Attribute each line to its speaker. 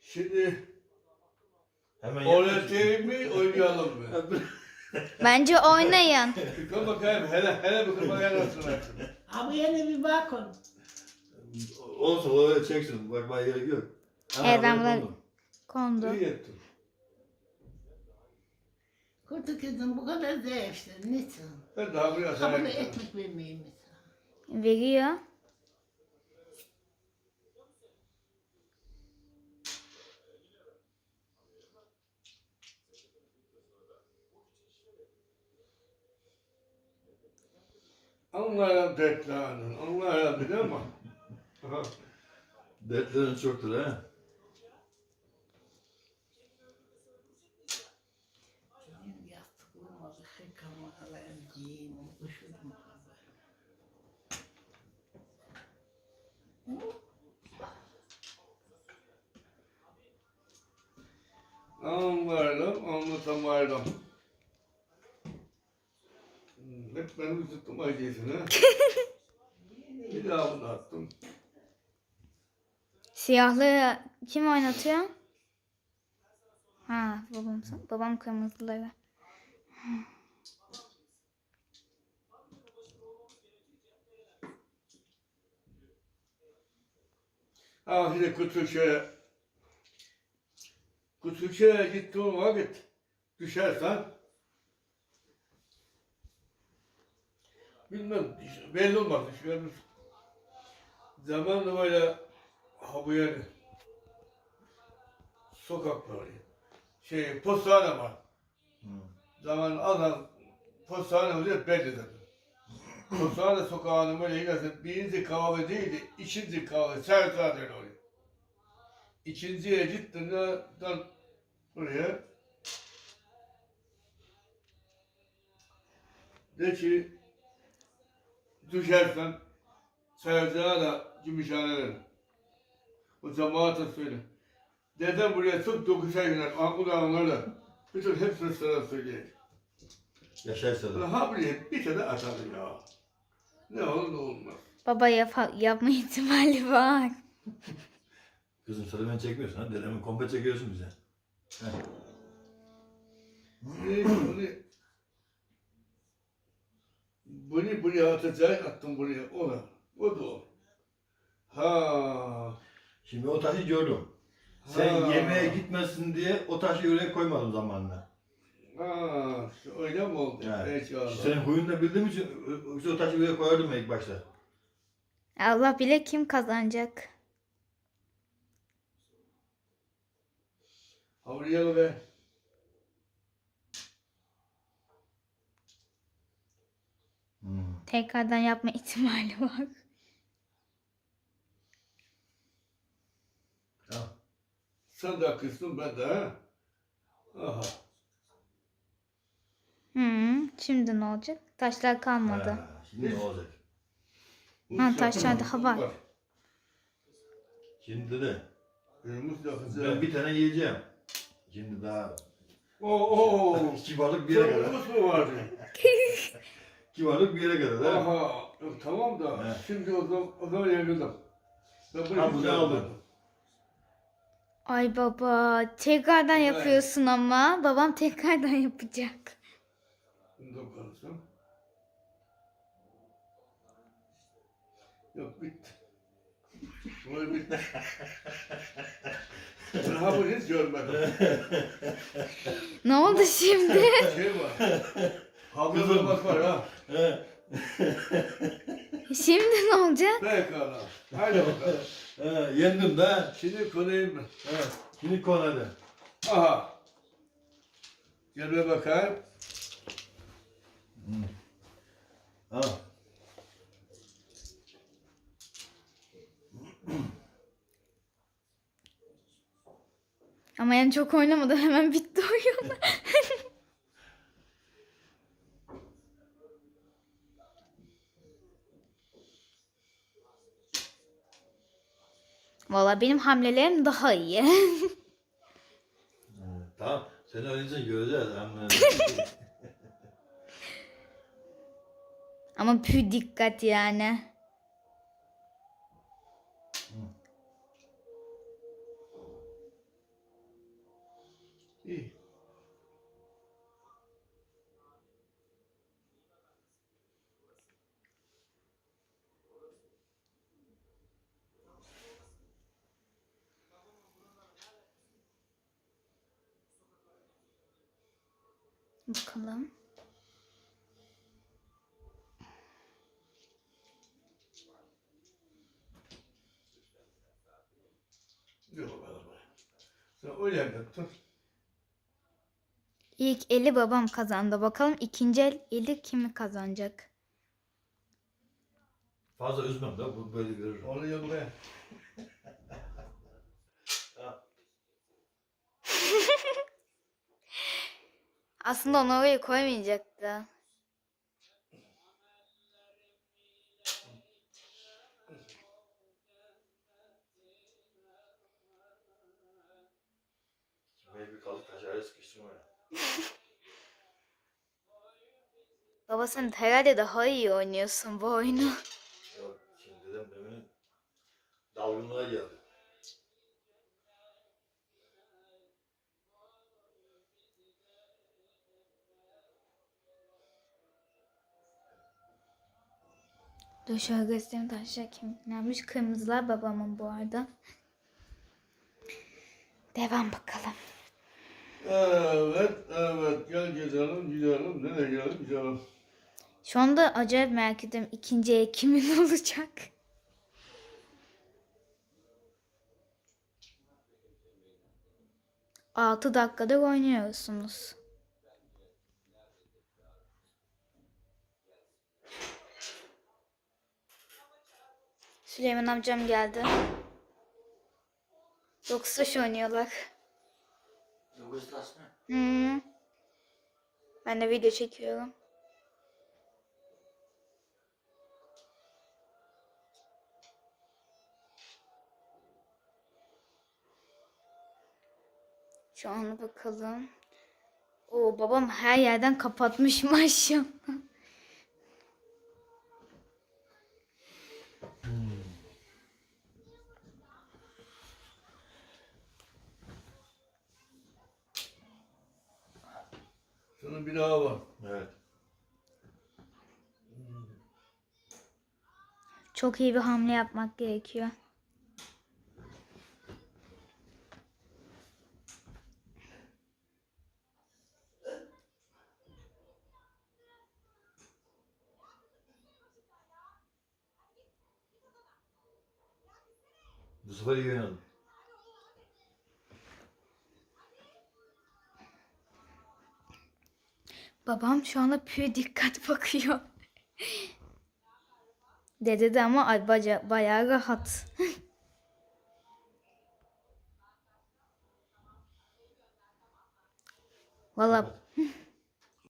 Speaker 1: Şimdi
Speaker 2: Hemen
Speaker 1: oynatayım mı oynayalım mı?
Speaker 3: Bence oynayın.
Speaker 1: Çıkın bakayım hele hele bakın bakayım nasıl.
Speaker 4: Abi yine bir bakın.
Speaker 2: Olsun o öyle çeksin. Bakmaya gerek yok. Hemen
Speaker 3: Evet, ben
Speaker 2: oraya
Speaker 3: bunları-. Kondu.
Speaker 1: İyi ettin.
Speaker 4: Kurtu kızım bu kadar zayıfsın. Niçin?
Speaker 1: Ben daha buraya sana
Speaker 4: Kabul ekmek vermeyeyim mi sana?
Speaker 3: Veriyor.
Speaker 1: Onlara dertlenin, onlara bilir mi? Aha.
Speaker 2: Dertlerin çoktur ha.
Speaker 4: Benim yastık olmadı. Hıkkama alayım giyeyim. Üşüdüm abi.
Speaker 1: Anlardım, anlatamaydım. Hep benim tuttum acısını. Bir daha bunu attım.
Speaker 3: Siyahlı kim oynatıyor? Ha babam, babam kırmızıları.
Speaker 1: Ah şimdi Kutluçe'ye Kutluçe'ye gittiğin vakit düşersen bilmem işte belli olmaz düşermiş. Zamanla böyle ha bu yani sokaklar şey postane var.
Speaker 2: Hı.
Speaker 1: Zaman azan postane oluyor belli zaten. Postane sokağının böyle gidersen birinci kahve değildi, ikinci kahve servis oluyor. İkinciye gittiğinde dan buraya de ki düşersen sayacağına da gümüşhaneler. O cemaate söyle. Dedem buraya çok dokuşa girer. Kulağınları da. Bütün hepsini sana söyleyecek.
Speaker 2: Yaşarsa da.
Speaker 1: Ha buraya bir tane atalım ya. Ne olur ne olmaz.
Speaker 3: Baba yap yapma ihtimali var.
Speaker 2: Kızım sen beni çekmiyorsun ha. Dedemi komple çekiyorsun bize. Heh.
Speaker 1: Bunu, bunu, bunu buraya atacak, attım buraya ona. O da o. Ha.
Speaker 2: Şimdi o taşı gördüm. Sen
Speaker 1: Ha.
Speaker 2: yemeğe gitmesin diye o taşı oraya koymadım zamanında.
Speaker 1: Ha. Öyle mi oldu?
Speaker 2: Yani.
Speaker 1: Peki Allah.
Speaker 2: Senin huyunu da bildiğim için yoksa o taşı oraya koyardım ilk başta.
Speaker 3: Allah bile kim kazanacak.
Speaker 1: Ha buraya be.
Speaker 2: Hmm.
Speaker 3: Tekrardan yapma ihtimali var.
Speaker 1: Sen de kıstın ben de ha. Aha.
Speaker 3: Hmm, şimdi ne olacak? Taşlar kalmadı.
Speaker 2: Ha, şimdi ne olacak?
Speaker 3: Ha, taşlar daha var.
Speaker 2: Şimdi de
Speaker 1: Önümüz
Speaker 2: ben bir tane yiyeceğim. Şimdi daha
Speaker 1: Oo, oo.
Speaker 2: kibarlık bir yere kadar.
Speaker 1: Sorumuz mu vardı?
Speaker 2: Kibarlık bir yere kadar. ha?
Speaker 1: Aha. Tamam da
Speaker 2: He.
Speaker 1: şimdi o zaman, o zaman yakıldım. Ben bunu
Speaker 2: Ha,
Speaker 1: hiç
Speaker 2: bunu
Speaker 1: yapmadım.
Speaker 2: aldın.
Speaker 3: Ay baba tekrardan yapıyorsun ama. Babam tekrardan yapacak.
Speaker 1: Bunu da koysam. Yok bitti. Bu bitti. Ben ha bunu hiç görmedim.
Speaker 3: Ne oldu şimdi?
Speaker 1: Şey var. Havluda bak var ha.
Speaker 2: He,
Speaker 3: şimdi ne olacak?
Speaker 1: Pekala. Haydi bakalım.
Speaker 2: he, yendim de.
Speaker 1: Şimdi konayım ben.
Speaker 2: He, şimdi kon hadi.
Speaker 1: Aha. Gel bir bakayım.
Speaker 2: Ha.
Speaker 3: Ama yani çok oynamadı hemen bitti oyun. Valla benim hamlelerim daha iyi.
Speaker 2: Ee, tamam. Seni önce göreceğiz ama.
Speaker 3: ama pü dikkat yani.
Speaker 1: İyi.
Speaker 3: Bakalım.
Speaker 1: Yok araba. Sen yap, tut.
Speaker 3: İlk eli babam kazandı. Bakalım ikinci el eli kimi kazanacak?
Speaker 2: Fazla üzmem da bu böyle görürüm.
Speaker 1: Onu yok be.
Speaker 3: Aslında onu oraya koymayacaktı.
Speaker 2: Bir kalıp taşarı sıkıştırma ya.
Speaker 3: Baba sen herhalde daha iyi oynuyorsun bu oyunu.
Speaker 2: Yok şimdi dedem demin dalgınlığa geldi.
Speaker 3: Dur şöyle göstereyim taşlar kimlermiş. Kırmızılar babamın bu arada. Devam bakalım.
Speaker 1: Evet, evet. Gel gezelim, gidelim. Nereye gidelim, gidelim.
Speaker 3: Şu anda acayip merak ediyorum ikinci el kimin olacak? Altı dakikadır oynuyorsunuz. Süleyman amcam geldi. Yoksa şu oynuyorlar.
Speaker 2: Dokuz taş mı?
Speaker 3: Hı. Ben de video çekiyorum. Şu an bakalım. O babam her yerden kapatmış maşallah.
Speaker 1: Şunun bir daha var.
Speaker 2: Evet.
Speaker 3: Çok iyi bir hamle yapmak gerekiyor.
Speaker 2: Bu sefer iyi oynadım.
Speaker 3: Babam şu anda pür dikkat bakıyor. Dede de ama baca, bayağı rahat. Valla